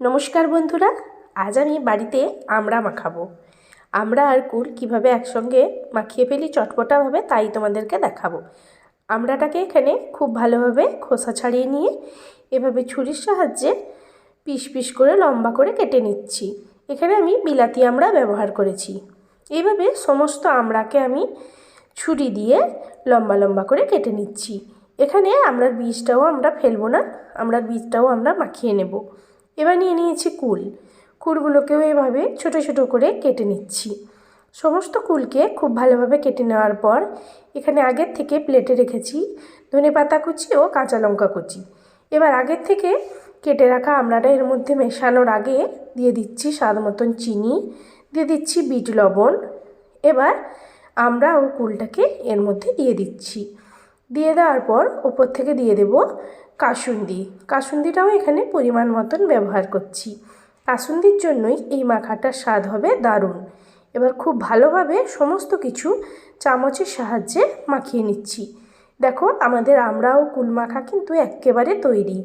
নমস্কার বন্ধুরা, আজ আমি বাড়িতে আমড়া মাখাবো। আমরা আর কুল কীভাবে একসঙ্গে মাখিয়ে ফেলি চটপটাভাবে তাই তোমাদেরকে দেখাবো। আমড়াটাকে এখানে খুব ভালোভাবে খোসা ছাড়িয়ে নিয়ে এভাবে ছুরির সাহায্যে পিস পিস করে লম্বা করে কেটে নিচ্ছি। এখানে আমি বিলাতি আমড়া ব্যবহার করেছি। এইভাবে সমস্ত আমড়াকে আমি ছুরি দিয়ে লম্বা লম্বা করে কেটে নিচ্ছি। এখানে আমড়ার বীজটাও আমরা ফেলব না আমরা বীজটাও আমরা মাখিয়ে নেব। এবার নিয়ে নিয়েছি কুল। কুলগুলোকেও এভাবে ছোট ছোট করে কেটে নিচ্ছি। সমস্ত কুলকে খুব ভালোভাবে কেটে নেওয়ার পর এখানে আগের থেকে প্লেটে রেখেছি ধনে পাতা কুচি ও কাঁচা লঙ্কা কুচি। এবার আগের থেকে কেটে রাখা আমড়াটা এর মধ্যে মেশানোর আগে দিয়ে দিচ্ছি স্বাদ মতন চিনি, দিয়ে দিচ্ছি বিট লবণ। এবার আমরা ও কুলটাকে এর মধ্যে দিয়ে দিচ্ছি। দিয়ে দেওয়ার পর ওপর থেকে দিয়ে দেব কাসুন্দি। কাসুন্দিটাও এখানে পরিমাণ মতন ব্যবহার করছি। কাসুন্দির জন্যই এই মাখাটার স্বাদ হবে দারুণ। এবার খুব ভালোভাবে সমস্ত কিছু চামচের সাহায্যে মাখিয়ে নিচ্ছি। দেখো, আমাদের আমরাও কুল মাখা কিন্তু একেবারে তৈরি।